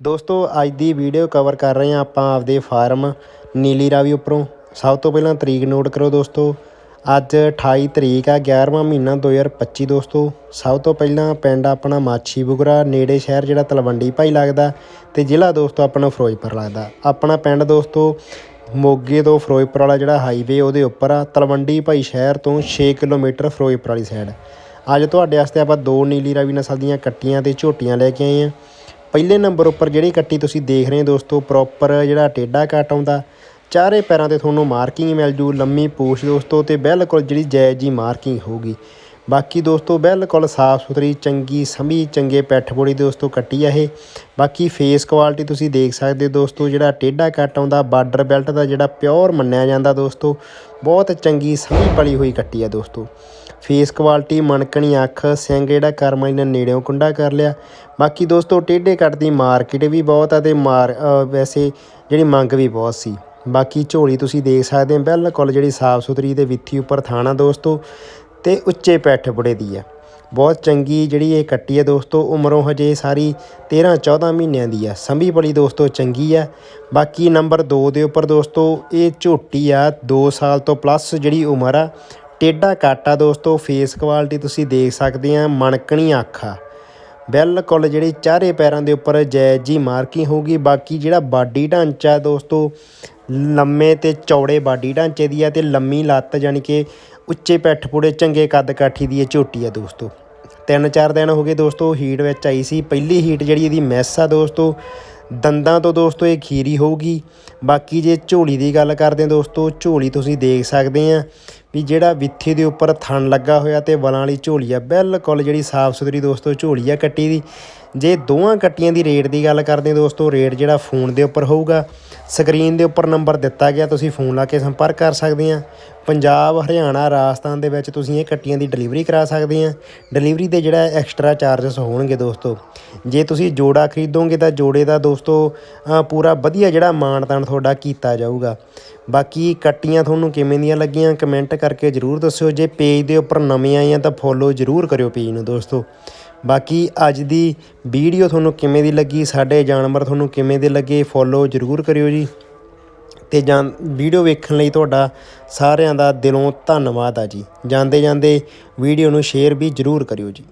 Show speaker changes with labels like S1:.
S1: ਦੋਸਤੋ, ਅੱਜ ਦੀ video cover ਕਰ ਰਹੇ ਹਾਂ ਆਪਾਂ ਆਪਦੇ ਫਾਰਮ ਨੀਲੀ ਰਾਵੀ ਉੱਪਰੋਂ। ਸਭ ਤੋਂ ਪਹਿਲਾਂ ਤਰੀਕ ਨੋਟ ਕਰੋ ਦੋਸਤੋ, ਅੱਜ 28 ਤਰੀਕ ਆ 11ਵਾਂ ਮਹੀਨਾ 2025 ਦੋਸਤੋ। ਸਭ ਤੋਂ ਪਹਿਲਾਂ ਪਿੰਡ ਆਪਣਾ ਮਾਛੀ ਬੁਗਰਾ, ਨੇੜੇ ਸ਼ਹਿਰ ਜਿਹੜਾ ਤਲਵੰਡੀ ਭਾਈ ਲੱਗਦਾ ਤੇ ਜ਼ਿਲ੍ਹਾ ਦੋਸਤੋ ਆਪਣਾ ਫਿਰੋਜ਼ਪੁਰ ਲੱਗਦਾ। ਆਪਣਾ ਪਿੰਡ ਦੋਸਤੋ, ਮੋਗੇ ਤੋਂ ਫਿਰੋਜ਼ਪੁਰ ਵਾਲਾ ਜਿਹੜਾ ਹਾਈਵੇ ਉਹਦੇ ਉੱਪਰ ਆ, ਤਲਵੰਡੀ ਭਾਈ ਸ਼ਹਿਰ ਤੋਂ 6 ਕਿਲੋਮੀਟਰ ਫਿਰੋਜ਼ਪੁਰ ਵਾਲੀ ਸਾਈਡ ਅੱਜ ਤੁਹਾਡੇ ਵਾਸਤੇ ਆਪਾਂ ਦੋ ਨੀਲੀ ਰਾਵੀ ਨਸਲ ਦੀਆਂ ਕੱਟੀਆਂ ਤੇ ਝੋਟੀਆਂ ਲੈ ਕੇ ਆਏ ਆ ਪਹਿਲੇ ਨੰਬਰ ਉੱਪਰ ਜਿਹੜੀ ਕੱਟੀ ਤੁਸੀਂ ਦੇਖ ਰਹੇ ਹੋ ਦੋਸਤੋ ਪ੍ਰੋਪਰ ਜਿਹੜਾ ਟੇਡਾ ਕੱਟ ਆਉਂਦਾ, ਚਾਰੇ ਪੈਰਾਂ ਤੇ ਤੁਹਾਨੂੰ ਮਾਰਕਿੰਗ ਮਿਲ ਜੂ, ਲੰਮੀ ਪੂਛ ਦੋਸਤੋ, ਤੇ ਬਿਲਕੁਲ ਜਿਹੜੀ ਜਾਇਜ਼ ਜੀ ਮਾਰਕਿੰਗ ਹੋਊਗੀ। ਬਾਕੀ ਦੋਸਤੋ, ਬਿਲਕੁਲ ਸਾਫ਼ ਸੁਥਰੀ, ਚੰਗੀ ਸਮੀ, ਚੰਗੇ ਪੈਠ ਬੋੜੀ ਦੋਸਤੋ ਕੱਟੀ ਆ ਇਹ। ਬਾਕੀ ਫੇਸ ਕੁਆਲਿਟੀ ਤੁਸੀਂ ਦੇਖ ਸਕਦੇ ਹੋ ਦੋਸਤੋ, ਜਿਹੜਾ ਟੇਢਾ ਕੱਟ ਆਉਂਦਾ ਬਾਰਡਰ ਬੈਲਟ ਦਾ ਜਿਹੜਾ ਪਿਓਰ ਮੰਨਿਆ ਜਾਂਦਾ ਦੋਸਤੋ, ਬਹੁਤ ਚੰਗੀ ਸਮੀ ਪਲੀ ਹੋਈ ਕੱਟੀ ਆ ਦੋਸਤੋ। ਫੇਸ ਕੁਆਲਿਟੀ ਮਣਕਣੀ ਅੱਖ, ਸਿੰਘ ਜਿਹੜਾ ਕਰਮਾਈ ਨੇ ਨੇੜਿਓਂ ਕੁੰਡਾ ਕਰ ਲਿਆ। ਬਾਕੀ ਦੋਸਤੋ, ਟੇਢੇ ਕੱਟ ਦੀ ਮਾਰਕੀਟ ਵੀ ਬਹੁਤ ਆ ਤੇ ਮਾਰ ਵੈਸੇ ਜਿਹੜੀ ਮੰਗ ਵੀ ਬਹੁਤ ਸੀ। ਬਾਕੀ ਝੋਲੀ ਤੁਸੀਂ ਦੇਖ ਸਕਦੇ ਹੋ, ਬਿਲਕੁਲ ਜਿਹੜੀ ਸਾਫ਼ ਸੁਥਰੀ ਤੇ ਵਿੱਥੀ ਉੱਪਰ ਥਾਣਾ ਦੋਸਤੋ। ਤੇ ਉੱਚੇ ਪੈਠ ਬੁੜੇ ਦੀ ਆ। ਬਹੁਤ ਚੰਗੀ ਜਿਹੜੀ ਇਹ ਕੱਟੀ ਹੈ ਦੋਸਤੋ, ਉਮਰੋਂ ਹਜੇ ਸਾਰੀ 13 14 ਮਹੀਨਿਆਂ ਦੀ ਆ। ਸੰਭੀ ਬੜੀ ਦੋਸਤੋ, ਚੰਗੀ ਆ। ਬਾਕੀ ਨੰਬਰ 2 ਦੇ ਉੱਪਰ ਦੋਸਤੋ, ਇਹ ਝੋਟੀ ਆ 2 ਸਾਲ ਤੋਂ ਪਲੱਸ ਜਿਹੜੀ ਉਮਰ ਆ ਟੇਡਾ ਕਾਟਾ ਦੋਸਤੋ ਫੇਸ ਕੁਆਲਿਟੀ ਤੁਸੀਂ ਦੇਖ ਸਕਦੇ ਆ, ਮਣਕਣੀ ਅੱਖ ਬਿਲਕੁਲ ਜਿਹੜੀ ਚਾਰੇ ਪੈਰਾਂ ਦੇ ਉੱਪਰ ਜਾਇਜ਼ ਜੀ ਮਾਰਕਿੰਗ ਹੋਊਗੀ। ਬਾਕੀ ਜਿਹੜਾ ਬਾਡੀ ਢਾਂਚਾ ਦੋਸਤੋ, ਲੰਮੇ ਤੇ ਚੌੜੇ ਬਾਡੀ ਢਾਂਚੇ ਦੀ ਆ ਤੇ ਲੰਮੀ ਲੱਤ ਯਾਨੀ ਕਿ ਉੱਚੇ ਪੈਠ ਪੂੜੇ ਚੰਗੇ ਕੱਦ ਕਾਠੀ ਦੀ ਇਹ ਝੋਟੀ ਆ ਦੋਸਤੋ। ਤਿੰਨ ਚਾਰ ਦਿਨ ਹੋ ਗਏ ਦੋਸਤੋ ਹੀਟ ਵਿੱਚ ਆਈ ਸੀ। ਪਹਿਲੀ ਹੀਟ ਜਿਹੜੀ ਇਹਦੀ ਮੈਸ ਆ ਦੋਸਤੋ, ਦੰਦਾਂ ਤੋਂ ਦੋਸਤੋ ਇਹ ਖੀਰੀ ਹੋਊਗੀ। ਬਾਕੀ ਜੇ ਝੋਲੀ ਦੀ ਗੱਲ ਕਰਦੇ ਦੋਸਤੋ, ਝੋਲੀ ਤੁਸੀਂ ਦੇਖ ਸਕਦੇ ਆ ਵੀ ਜਿਹੜਾ ਵਿੱਥੇ ਦੇ ਉੱਪਰ ਥਣ ਲੱਗਾ ਹੋਇਆ ਤੇ ਵਲਾਂ ਵਾਲੀ ਝੋਲੀ ਆ, ਬਿਲਕੁਲ ਜਿਹੜੀ ਸਾਫ਼ ਸੁਥਰੀ ਦੋਸਤੋ ਝੋਲੀ ਆ ਕੱਟੀ ਦੀ। ਜੇ ਦੋਵਾਂ ਕੱਟੀਆਂ ਦੀ ਰੇਟ ਦੀ ਗੱਲ ਕਰਦੇ ਦੋਸਤੋ ਰੇਟ ਜਿਹੜਾ ਫੋਨ ਦੇ ਉੱਪਰ ਹੋਊਗਾ ਸਕਰੀਨ ਦੇ ਉੱਪਰ ਨੰਬਰ ਦਿੱਤਾ ਗਿਆ, ਤੁਸੀਂ ਫੋਨ ਲਾ ਕੇ ਸੰਪਰਕ ਕਰ ਸਕਦੇ ਆ। ਪੰਜਾਬ, ਹਰਿਆਣਾ, ਰਾਜਸਥਾਨ ਦੇ ਵਿੱਚ ਤੁਸੀਂ ਇਹ ਕੱਟੀਆਂ ਦੀ ਡਿਲੀਵਰੀ ਕਰਾ ਸਕਦੇ ਆ। ਡਿਲੀਵਰੀ ਦੇ ਜਿਹੜਾ ਐਕਸਟਰਾ ਚਾਰजेस ਹੋਣਗੇ ਦੋਸਤੋ, ਜੇ ਤੁਸੀਂ ਜੋੜਾ ਖਰੀਦੋਗੇ ਤਾਂ ਜੋੜੇ ਦਾ ਦੋਸਤੋ ਪੂਰਾ ਵਧੀਆ ਜਿਹੜਾ ਮਾਣ-ਤਾਣ ਤੁਹਾਡਾ ਕੀਤਾ ਜਾਊਗਾ। ਬਾਕੀ ਕੱਟੀਆਂ ਤੁਹਾਨੂੰ ਕਿਵੇਂ ਦੀਆਂ ਲੱਗੀਆਂ, ਕਮੈਂਟ ਕਰਕੇ ਜਰੂਰ ਦੱਸਿਓ। ਜੇ ਪੇਜ ਦੇ ਉੱਪਰ ਨਵੇਂ ਆਏ ਆ ਤਾਂ ਫੋਲੋ ਜਰੂਰ ਕਰਿਓ ਪੇਜ ਨੂੰ ਦੋਸਤੋ। ਬਾਕੀ ਅੱਜ ਦੀ ਵੀਡੀਓ ਤੁਹਾਨੂੰ ਕਿਵੇਂ ਦੀ ਲੱਗੀ, ਸਾਡੇ ਜਾਨਵਰ ਤੁਹਾਨੂੰ ਕਿਵੇਂ ਦੇ ਲੱਗੇ ਫੋਲੋ ਜਰੂਰ ਕਰਿਓ ਜੀ। ਤੇ ਜਾਂ ਵੀਡੀਓ ਵੇਖਣ ਲਈ ਤੁਹਾਡਾ ਸਾਰਿਆਂ ਦਾ ਦਿਲੋਂ ਧੰਨਵਾਦ ਆ ਜੀ। ਜਾਂਦੇ ਜਾਂਦੇ ਵੀਡੀਓ ਨੂੰ ਸ਼ੇਅਰ ਵੀ ਜਰੂਰ ਕਰਿਓ ਜੀ।